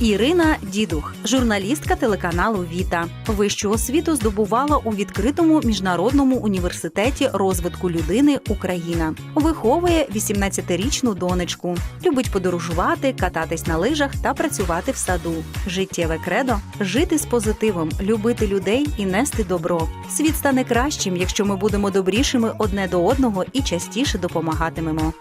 Ірина Дідух, журналістка телеканалу Віта. Вищу освіту здобувала у відкритому міжнародному університеті розвитку людини Україна. Виховує 18-річну донечку. Любить подорожувати, кататись на лижах та працювати в саду. Життєве кредо жити з позитивом, любити людей і нести добро. Світ стане кращим, якщо ми будемо добрішими одне до одного і частіше допомагатимемо.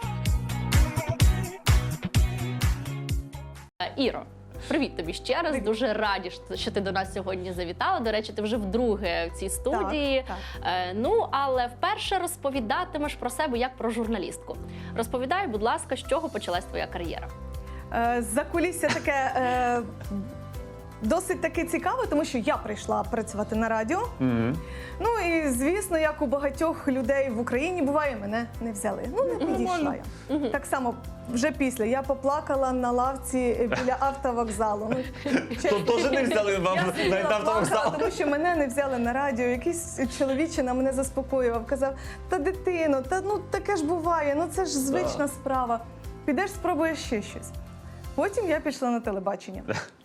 Іро, привіт тобі ще раз. Дуже раді, що- ти до нас сьогодні завітала. До речі, ти вже вдруге в цій студії. Так, Е, ну, але вперше розповідатимеш про себе як про журналістку. Розповідай, будь ласка, з чого почалась твоя кар'єра? Е, За кулісся таке е, досить таки цікаво, тому що я прийшла працювати на радіо. Ну і звісно, як у багатьох людей в Україні буває, мене не взяли. Ну не підійшла я. Так само вже після я поплакала на лавці біля автовокзалу. Ну, чесно. То теж не взяли вам Я навіть на автовокзал. плакала, тому що мене не взяли на радіо. Якийсь чоловічина мене заспокоював, казав: та дитино, та ну таке ж буває, ну це ж звична справа. Підеш, спробуєш ще щось. Потім я пішла на телебачення.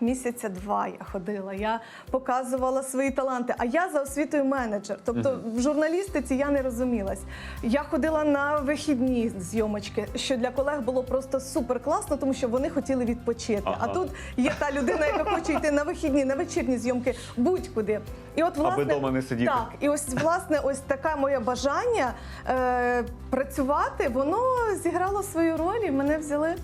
Місяця два я ходила, я показувала свої таланти. А я за освітою менеджер. Тобто в журналістиці я не розумілась. Я ходила на вихідні зйомочки, що для колег було просто супер класно, тому що вони хотіли відпочити. А тут є та людина, яка хоче йти на вихідні, на вечірні зйомки, будь-куди. І от власне дома не сидіти. Так, і ось власне, ось таке моє бажання е, працювати, воно зіграло свою роль і мене взяли.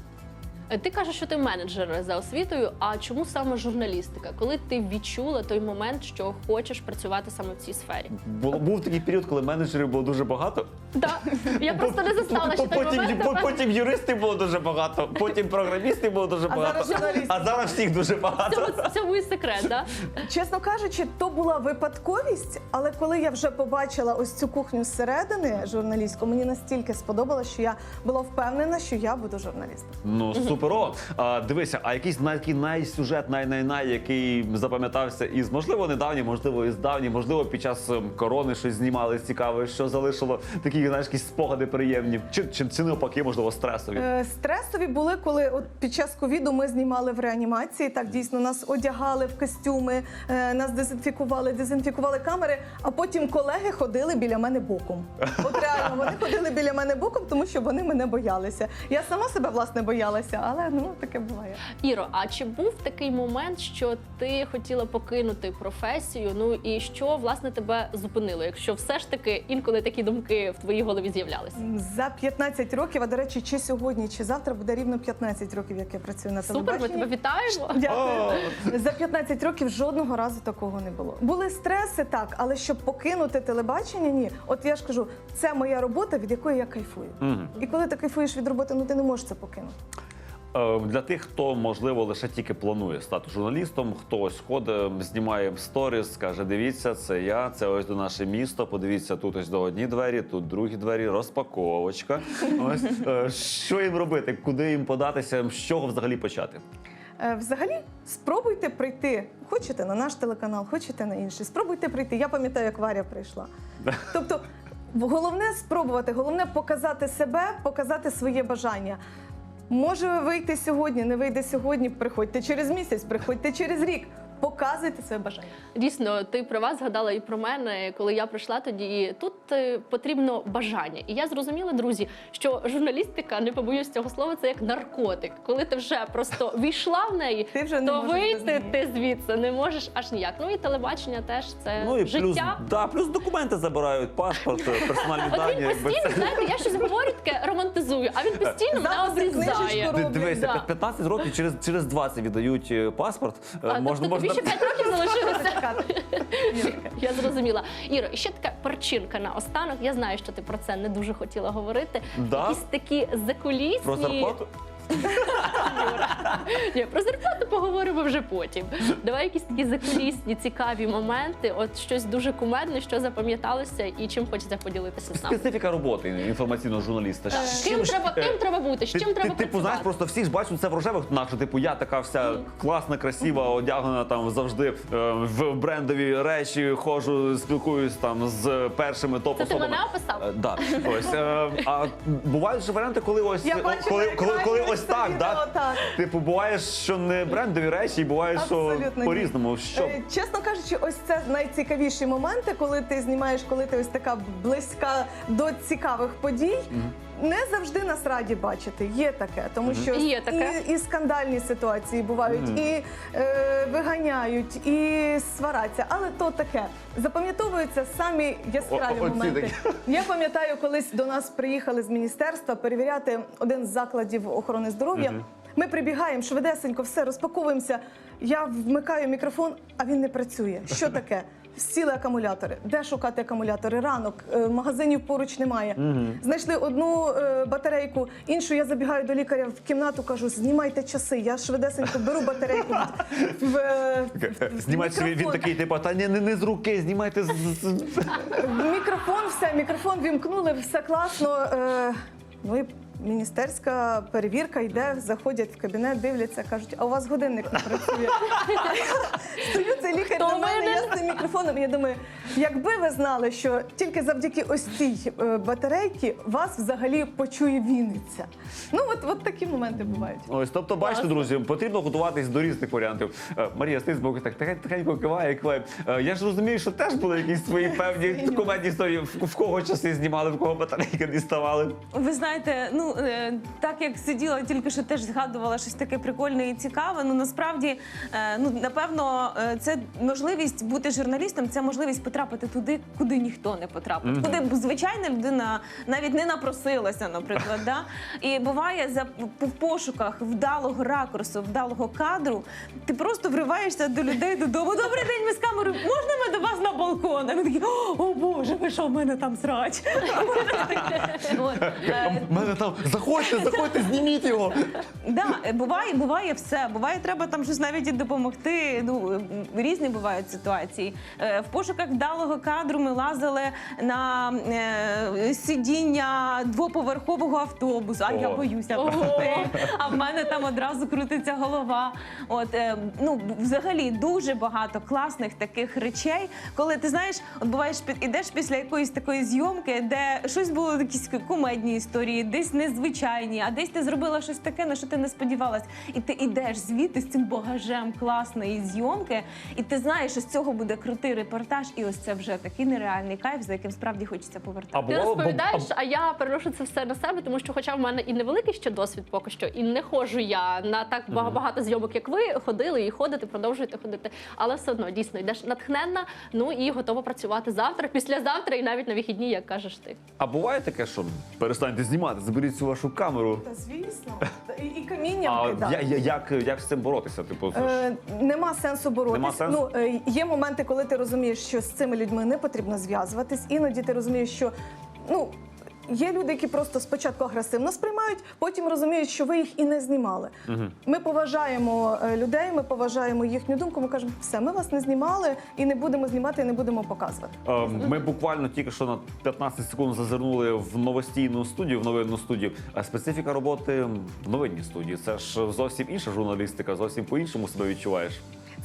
Ти кажеш, що ти менеджер за освітою. А чому саме журналістика? Коли ти відчула той момент, що хочеш працювати саме в цій сфері? Було був такий період, коли менеджерів було дуже багато. Так, я просто не застала ще той потім, момент. потім юристів було дуже багато, потім програмістів було дуже А багато. А зараз всіх дуже багато. цьому, в і секрет, да? Чесно кажучи, то була випадковість, але коли я вже побачила ось цю кухню зсередини журналістську, мені настільки сподобалось, що я була впевнена, що я буду журналістом. Ну суперо. А, дивися, а якийсь най- такий найсюжет, най-най-най, який запам'ятався із можливо недавній, можливо, із давній, можливо, під час ем, корони щось знімали цікаве, що залишило такі знаєш, якісь спогади приємні, чи, чи, чи навпаки, можливо, стресові. Е, Стресові були, коли от під час ковіду ми знімали в реанімації. Так дійсно нас одягали в костюми, е, нас дезінфікували, дезінфікували камери. А потім колеги ходили біля мене боком. От реально вони ходили біля мене боком, тому що вони мене боялися. Я сама себе власне боялася, але ну таке буває. Іро, а чи був такий момент, що ти хотіла покинути професію? Ну і що власне тебе зупинило? Якщо все ж таки інколи такі думки в твоїй голові з'являлися? За 15 років, а до речі, чи сьогодні, чи завтра буде рівно 15 років, як я працюю на Супер, ми тебе вітаємо. Дякую. За 15 років жодного разу такого не було. Були стреси, так, але щоб покинути телебачення, ні. От я ж кажу, це моя робота, від якої я кайфую. Мгм. І коли ти кайфуєш від роботи, ну ти не можеш це покинути. Е, Для тих, хто можливо лише тільки планує стати журналістом, хтось ходить, знімає сторіс, каже: дивіться, це я, це ось до наше місто. Подивіться, тут ось до одні двері, тут другі двері, розпаковочка. Ось Е, що їм робити, куди їм податися, з чого взагалі почати? Е, Взагалі, спробуйте прийти. Хочете на наш телеканал, хочете на інший. Спробуйте прийти. Я пам'ятаю, як Варя прийшла. Тобто, головне спробувати, головне показати себе, показати своє бажання. Може вийти сьогодні, не вийде сьогодні. Приходьте через місяць, приходьте через рік. Показуйте своє бажання. Дійсно, ти про вас згадала і про мене, коли я прийшла тоді. І тут е, потрібно бажання. І я зрозуміла, друзі, що журналістика, не побоюсь цього слова, це як наркотик. Коли ти вже просто війшла в неї, Ти вже не то вийти ти звідси не можеш аж ніяк. Ну і телебачення теж це Ну і плюс, життя. да, плюс документи забирають, паспорт, персональні От дані. він постійно, знаєте, я щось говорю таке романтизую, а він постійно мене обрізає. Дивися, да. 15 років через, через 20 віддають е, паспорт. Е, А, можна, тобто тобі ще 5 років залишилося. Я зрозуміла. Іро, ще така перчинка на останок. Я знаю, що ти про це не дуже хотіла говорити. Да? Якісь такі закулісні... Про зарплату? Ні, про зарплату поговоримо вже потім. Давай якісь такі закулісні, цікаві моменти. От щось дуже кумедне, що запам'яталося, і чим хочеться поділитися з нами. Специфіка роботи інформаційного журналіста. З Ким треба, е, ким треба бути? З чим треба типу, знаєш, просто всі ж бачать це в рожевих тонах, що типу я така вся класна, красива, одягнена там завжди е, в брендові речі, ходжу, спілкуюсь там з першими топ Це ти мене описав? Е, Да. Ось, е, а бувають ж варіанти, коли ось Я бачила коли, коли, коли ось ось це так, відео, да? так. Типу, буває, що не брендові речі, і буває, що Абсолютно ні. по-різному. Що Е, Чесно кажучи, ось це найцікавіші моменти, коли ти знімаєш, коли ти ось така близька до цікавих подій. Не завжди нас раді бачити. Є таке, тому що Є таке. І, і скандальні ситуації бувають, і е, виганяють, і свараться. Але то таке. Запам'ятовуються самі яскраві О- оці моменти. Я пам'ятаю, колись до нас приїхали з міністерства перевіряти один з закладів охорони здоров'я. Ми прибігаємо швидесенько, все розпаковуємося. Я вмикаю мікрофон, а він не працює. Що таке? Сіли акумулятори. Де шукати акумулятори? Ранок е, магазинів поруч немає. Знайшли одну е, батарейку, іншу я забігаю до лікаря в кімнату, кажу: знімайте часи. Я швидесенько беру батарейку. В він, такий, типу, та не, не, з руки, знімайте з. Мікрофон, все, мікрофон вімкнули, все класно. Е, ну і міністерська перевірка йде, заходять в кабінет, дивляться, кажуть, а у вас годинник не працює. Стою цей лікар до мене, цим мікрофоном. Я думаю, якби ви знали, що тільки завдяки ось цій е, батарейці вас взагалі почує Вінниця. Ну, от, от такі моменти бувають. Ось, тобто, бачите, друзі, потрібно готуватись до різних варіантів. Е, Марія, ти з боку так тихенько тихенько киває, киває. Е, Я ж розумію, що теж були якісь свої певні комедні історії, в, в кого часи знімали, в кого батарейки діставали. Ви знаєте, ну е, так як сиділа, тільки що теж згадувала щось таке прикольне і цікаве. Ну насправді, е, ну напевно, е, це можливість бути журналістом, це можливість потрапити туди, куди ніхто не потрапив. Куди б звичайна людина навіть не напросилася, наприклад. да? І буває за в пошуках вдалого ракурсу, вдалого кадру. Ти просто вриваєшся до людей додому. Добрий день, ми з камерою. Можна ми до вас на балкон? А ми такі, о Боже, ви що в мене там срач? Е, У мене там заходьте, заходьте, зніміть його. Да, буває, буває все. Буває, треба там щось навіть і допомогти. Ну різні бувають ситуації. Е, В пошуках вдалого кадру ми лазили на е, сидіння двоповерхового автобусу. А я боюся Ого. А в мене там одразу крутиться голова. От е, ну взагалі дуже багато класних таких речей, коли ти знаєш, от буваєш під ідеш після якоїсь такої зйомки, де щось було якісь кумедні історії, десь незвичайні, а десь ти зробила щось таке, на що ти не сподівалась. І ти ідеш звідти з цим багажем класної зйомки, і ти знаєш, що з цього буде крутий репортаж, і ось це вже такий нереальний кайф, за яким справді хочеться повертати. Ти розповідаєш, а- я переношу це все на себе, тому що, хоча в мене і невеликий ще досвід поки що, і не ходжу я на так багато зйомок, як ви ходили і ходите, продовжуєте ходити. Але все одно дійсно йдеш натхненна, ну і готова працювати завтра, післязавтра і навіть на вихідні, як кажеш ти. А буває таке, що перестаньте знімати, заберіть цю вашу камеру. Та звісно, і, і камінням А кидати. я, я, як, як з цим боротися? Типу, це ж- Е, нема сенсу боротися. Нема сенсу? Ну, е, є моменти, коли ти розумієш, що з цими людьми не потрібно зв'язуватись. Іноді ти розумієш, що ну. Є люди, які просто спочатку агресивно сприймають, потім розуміють, що ви їх і не знімали. Ми поважаємо е, людей, ми поважаємо їхню думку. Ми кажемо, все, ми вас не знімали і не будемо знімати, і не будемо показувати. Е, Ми буквально тільки що на 15 секунд зазирнули в новостійну студію, в новинну студію. А специфіка роботи в новинній студії. Це ж зовсім інша журналістика, зовсім по-іншому себе відчуваєш.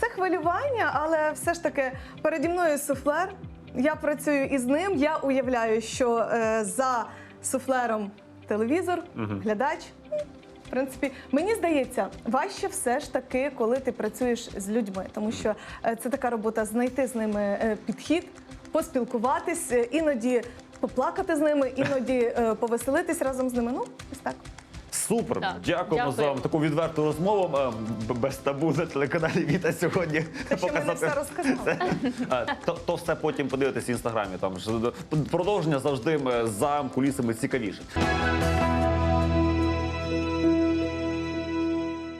Це хвилювання, але все ж таки переді мною суфлер. Я працюю із ним. Я уявляю, що е, за суфлером телевізор, глядач. Ну, В принципі, мені здається, важче все ж таки, коли ти працюєш з людьми, тому що е, це така робота знайти з ними е, підхід, поспілкуватись, е, іноді поплакати з ними, іноді е, повеселитись разом з ними. Ну, ось так. Супер, Так, дякуємо дякую. за таку відверту розмову. Е, Без табу на телеканалі Віта сьогодні Те, що ми не все розказали. Е, То, то все потім подивитись в інстаграмі. Там ж продовження завжди е, за кулісами цікавіше.